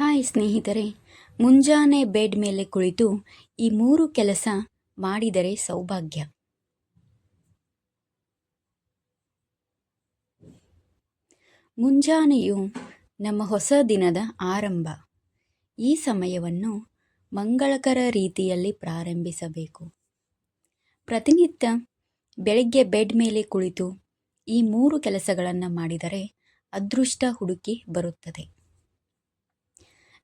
Hi ಸ್ನೇಹಿತರೆ, ಮುಂಜಾನೆ bed ಮೇಲೆ ಕುಳಿತು ಈ ಮೂರು ಕೆಲಸ ಮಾಡಿದರೆ ಸೌಭಾಗ್ಯ. ಮುಂಜಾನೆಯು ನಮ್ಮ ಹೊಸ ದಿನದ ಆರಂಭ. ಈ ಸಮಯವನ್ನು ಮಂಗಳಕರ ರೀತಿಯಲ್ಲಿ ಪ್ರಾರಂಭಿಸಬೇಕು. ಪ್ರತಿನಿತ್ಯ ಬೆಳಗ್ಗೆ ಬೆಡ್ ಮೇಲೆ ಕುಳಿತು ಈ ಮೂರು ಕೆಲಸಗಳನ್ನು ಮಾಡಿದರೆ ಅದೃಷ್ಟ ಹುಡುಕಿ ಬರುತ್ತದೆ.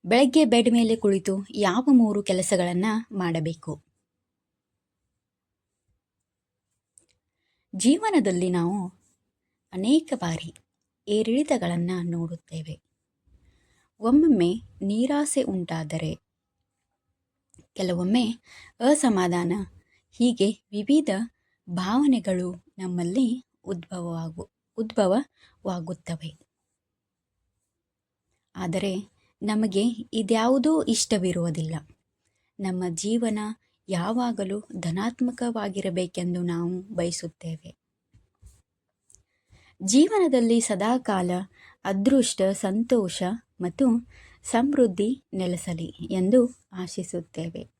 ಬೆಳಗ್ಗೆ ಬೆಡ್ ಮೇಲೆ ಕುಳಿತು ಯಾವ ಮೂರು ಕೆಲಸಗಳನ್ನು ಮಾಡಬೇಕು? ಜೀವನದಲ್ಲಿ ನಾವು ಅನೇಕ ಬಾರಿ ಏರಿಳಿತಗಳನ್ನು ನೋಡುತ್ತೇವೆ. ಒಮ್ಮೊಮ್ಮೆ ನೀರಾಸೆ ಉಂಟಾದರೆ, ಕೆಲವೊಮ್ಮೆ ಅಸಮಾಧಾನ, ಹೀಗೆ ವಿವಿಧ ಭಾವನೆಗಳು ನಮ್ಮಲ್ಲಿ ಉದ್ಭವವಾಗು, ಉದ್ಭವವಾಗುತ್ತವೆ. ಆದರೆ ನಮಗೆ ಇದ್ಯಾವುದೂ ಇಷ್ಟವಿರುವುದಿಲ್ಲ. ನಮ್ಮ ಜೀವನ ಯಾವಾಗಲೂ ಧನಾತ್ಮಕವಾಗಿರಬೇಕೆಂದು ನಾವು ಬಯಸುತ್ತೇವೆ. ಜೀವನದಲ್ಲಿ ಸದಾಕಾಲ ಅದೃಷ್ಟ, ಸಂತೋಷ ಮತ್ತು ಸಮೃದ್ಧಿ ನೆಲೆಸಲಿ ಎಂದು ಆಶಿಸುತ್ತೇವೆ.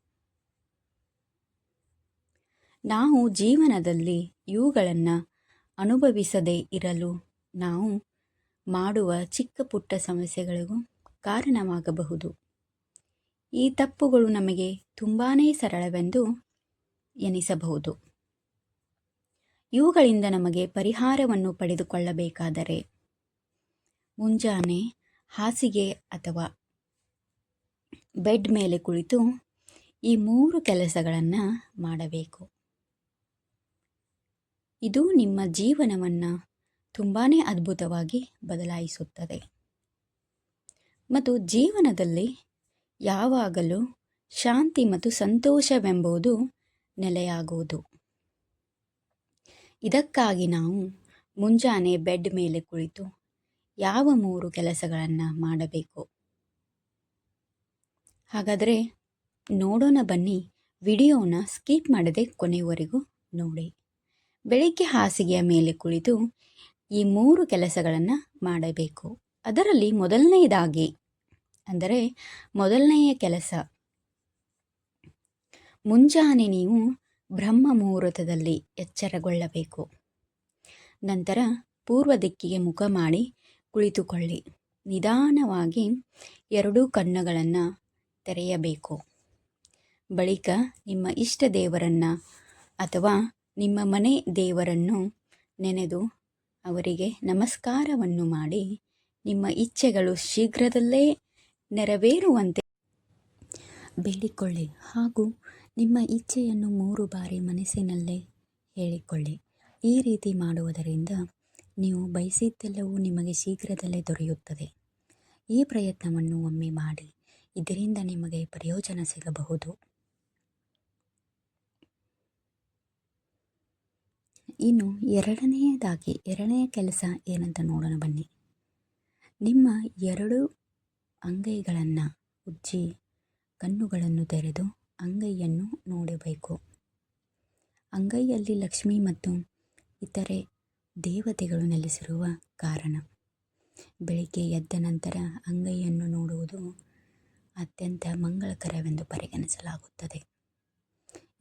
ನಾವು ಜೀವನದಲ್ಲಿ ಇವುಗಳನ್ನು ಅನುಭವಿಸದೇ ಇರಲು ನಾವು ಮಾಡುವ ಚಿಕ್ಕ ಪುಟ್ಟ ಸಮಸ್ಯೆಗಳಿಗೂ ಕಾರಣವಾಗಬಹುದು. ಈ ತಪ್ಪುಗಳು ನಮಗೆ ತುಂಬಾ ಸರಳವೆಂದು ಎನಿಸಬಹುದು. ಇವುಗಳಿಂದ ನಮಗೆ ಪರಿಹಾರವನ್ನು ಪಡೆದುಕೊಳ್ಳಬೇಕಾದರೆ ಮುಂಜಾನೆ ಹಾಸಿಗೆ ಅಥವಾ ಬೆಡ್ ಮೇಲೆ ಕುಳಿತು ಈ ಮೂರು ಕೆಲಸಗಳನ್ನು ಮಾಡಬೇಕು. ಇದು ನಿಮ್ಮ ಜೀವನವನ್ನು ತುಂಬಾ ಅದ್ಭುತವಾಗಿ ಬದಲಾಯಿಸುತ್ತದೆ. ಮತ್ತು ಜೀವನದಲ್ಲಿ ಯಾವಾಗಲೂ ಶಾಂತಿ ಮತ್ತು ಸಂತೋಷವೆಂಬುದು ನೆಲೆಯಾಗುವುದು. ಇದಕ್ಕಾಗಿ ನಾವು ಮುಂಜಾನೆ ಬೆಡ್ ಮೇಲೆ ಕುಳಿತು ಯಾವ ಮೂರು ಕೆಲಸಗಳನ್ನು ಮಾಡಬೇಕು? ಹಾಗಾದರೆ ನೋಡೋಣ ಬನ್ನಿ, ವಿಡಿಯೋನ ಸ್ಕಿಪ್ ಮಾಡದೆ ಕೊನೆಯವರೆಗೂ ನೋಡಿ. ಬೆಳಿಗ್ಗೆ ಹಾಸಿಗೆಯ ಮೇಲೆ ಕುಳಿತು ಈ ಮೂರು ಕೆಲಸಗಳನ್ನು ಮಾಡಬೇಕು. ಅದರಲ್ಲಿ ಮೊದಲನೆಯದಾಗಿ ಅಂದರೆ ಮೊದಲನೆಯ ಕೆಲಸ. ಮುಂಜಾನೆ ನೀವು ಬ್ರಹ್ಮ ಮುಹೂರ್ತದಲ್ಲಿ ಎಚ್ಚರಗೊಳ್ಳಬೇಕು. ನಂತರ ಪೂರ್ವ ದಿಕ್ಕಿಗೆ ಮುಖ ಮಾಡಿ ಕುಳಿತುಕೊಳ್ಳಿ. ನಿಧಾನವಾಗಿ ಎರಡೂ ಕಣ್ಣುಗಳನ್ನು ತೆರೆಯಬೇಕು. ಬಳಿಕ ನಿಮ್ಮ ಇಷ್ಟ ದೇವರನ್ನು ಅಥವಾ ನಿಮ್ಮ ಮನೆ ದೇವರನ್ನು ನೆನೆದು ಅವರಿಗೆ ನಮಸ್ಕಾರವನ್ನು ಮಾಡಿ ನಿಮ್ಮ ಇಚ್ಛೆಗಳು ಶೀಘ್ರದಲ್ಲೇ ನೆರವೇರುವಂತೆ. ಬೇಡಿಕೊಳ್ಳಿ ಹಾಗೂ ನಿಮ್ಮ ಇಚ್ಛೆಯನ್ನು ಮೂರು ಬಾರಿ ಮನಸ್ಸಿನಲ್ಲೇ ಹೇಳಿಕೊಳ್ಳಿ. ಈ ರೀತಿ ಮಾಡುವುದರಿಂದ ನೀವು ಬಯಸಿದ್ದೆಲ್ಲವೂ ನಿಮಗೆ ಶೀಘ್ರದಲ್ಲೇ ದೊರೆಯುತ್ತದೆ. ಈ ಪ್ರಯತ್ನವನ್ನು ಒಮ್ಮೆ ಮಾಡಿ ಇದರಿಂದ ನಿಮಗೆ ಪ್ರಯೋಜನ ಸಿಗಬಹುದು. ಇನ್ನು ಎರಡನೆಯದಾಗಿ, ಎರಡನೆಯ ಕೆಲಸ ಏನಂತ ನೋಡೋಣ ಬನ್ನಿ. ನಿಮ್ಮ ಎರಡು ಅಂಗೈಗಳನ್ನು ಉಜ್ಜಿ ಕಣ್ಣುಗಳನ್ನು ತೆರೆದು ಅಂಗೈಯನ್ನು ನೋಡಬೇಕು. ಅಂಗೈಯಲ್ಲಿ ಲಕ್ಷ್ಮಿ ಮತ್ತು ಇತರೆ ದೇವತೆಗಳು ನೆಲೆಸಿರುವ ಕಾರಣ. ಬೆಳಿಗ್ಗೆ ಎದ್ದ ನಂತರ ಅಂಗೈಯನ್ನು ನೋಡುವುದು ಅತ್ಯಂತ ಮಂಗಳಕರವೆಂದು ಪರಿಗಣಿಸಲಾಗುತ್ತದೆ.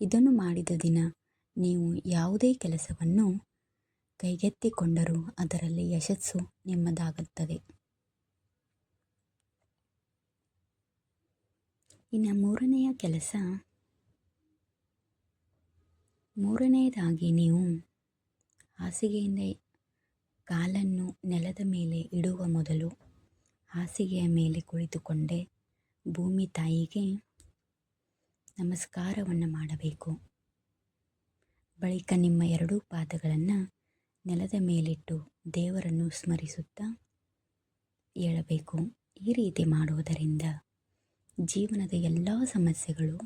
ಇದನ್ನು ಮಾಡಿದ ದಿನ ನೀವು ಯಾವುದೇ ಕೆಲಸವನ್ನು ಕೈಗೆತ್ತಿಕೊಂಡರೂ ಅದರಲ್ಲಿ ಯಶಸ್ಸು ನಿಮ್ಮದಾಗುತ್ತದೆ. ಇನ್ನು ಮೂರನೆಯ ಕೆಲಸ. ಮೂರನೆಯದಾಗಿ ನೀವು ಹಾಸಿಗೆಯಿಂದ ಕಾಲನ್ನು ನೆಲದ ಮೇಲೆ ಇಡುವ ಮೊದಲು ಹಾಸಿಗೆಯ ಮೇಲೆ ಕುಳಿತುಕೊಂಡೇ ಭೂಮಿ ತಾಯಿಗೆ ನಮಸ್ಕಾರವನ್ನು ಮಾಡಬೇಕು. ಬಳಿಕ ನಿಮ್ಮ ಎರಡೂ ಪಾದಗಳನ್ನು ನೆಲದ ಮೇಲಿಟ್ಟು ದೇವರನ್ನು ಸ್ಮರಿಸುತ್ತಾ ಏಳಬೇಕು. ಈ ರೀತಿ ಮಾಡುವುದರಿಂದ ಜೀವನದ ಎಲ್ಲ ಸಮಸ್ಯೆಗಳು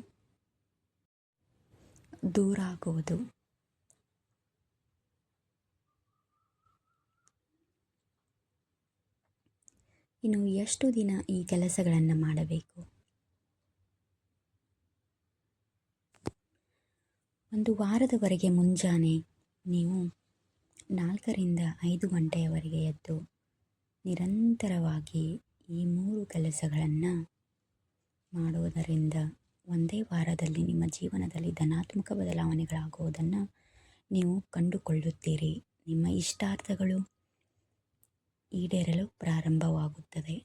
ದೂರ ಆಗುವುದು. ಇನ್ನು ಎಷ್ಟು ದಿನ ಈ ಕೆಲಸಗಳನ್ನು ಮಾಡಬೇಕು? ಒಂದು ವಾರದವರೆಗೆ ಮುಂಜಾನೆ ನೀವು ನಾಲ್ಕರಿಂದ ಐದು ಗಂಟೆಯವರೆಗೆ ಎದ್ದು ನಿರಂತರವಾಗಿ ಈ ಮೂರು ಕೆಲಸಗಳನ್ನು ಮಾಡುವುದರಿಂದ ಒಂದೇ ವಾರದಲ್ಲಿ ನಿಮ್ಮ ಜೀವನದಲ್ಲಿ ಧನಾತ್ಮಕ ಬದಲಾವಣೆಗಳಾಗುವುದನ್ನು ನೀವು ಕಂಡುಕೊಳ್ಳುತ್ತೀರಿ. ನಿಮ್ಮ ಇಷ್ಟಾರ್ಥಗಳು ಈಡೇರಲು ಪ್ರಾರಂಭವಾಗುತ್ತದೆ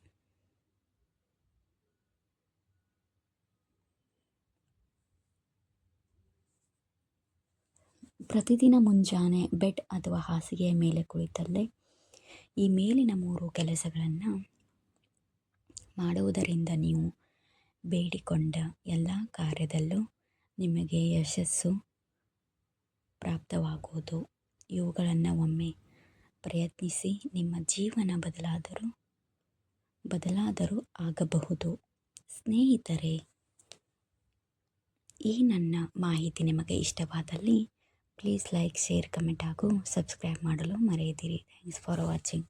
ಪ್ರತಿದಿನ ಮುಂಜಾನೆ ಬೆಡ್ ಅಥವಾ ಹಾಸಿಗೆಯ ಮೇಲೆ ಕುಳಿತಲ್ಲೇ ಈ ಮೇಲಿನ ಮೂರು ಕೆಲಸಗಳನ್ನು ಮಾಡುವುದರಿಂದ ನೀವು ಬೇಡಿಕೊಂಡ ಎಲ್ಲ ಕಾರ್ಯದಲ್ಲೂ ನಿಮಗೆ ಯಶಸ್ಸು ಪ್ರಾಪ್ತವಾಗುವುದು. ಇವುಗಳನ್ನು ಒಮ್ಮೆ ಪ್ರಯತ್ನಿಸಿ ನಿಮ್ಮ ಜೀವನ ಬದಲಾದರೂ ಬದಲಾದರೂ ಆಗಬಹುದು. ಸ್ನೇಹಿತರೆ, ಈ ನನ್ನ ಮಾಹಿತಿ ನಿಮಗೆ ಇಷ್ಟವಾದಲ್ಲಿ ಪ್ಲೀಸ್ ಲೈಕ್ ಶೇರ್ ಕಮೆಂಟ್ ಹಾಗೂ ಸಬ್ಸ್ಕ್ರೈಬ್ ಮಾಡಲು ಮರೆಯದಿರಿ. Thanks for watching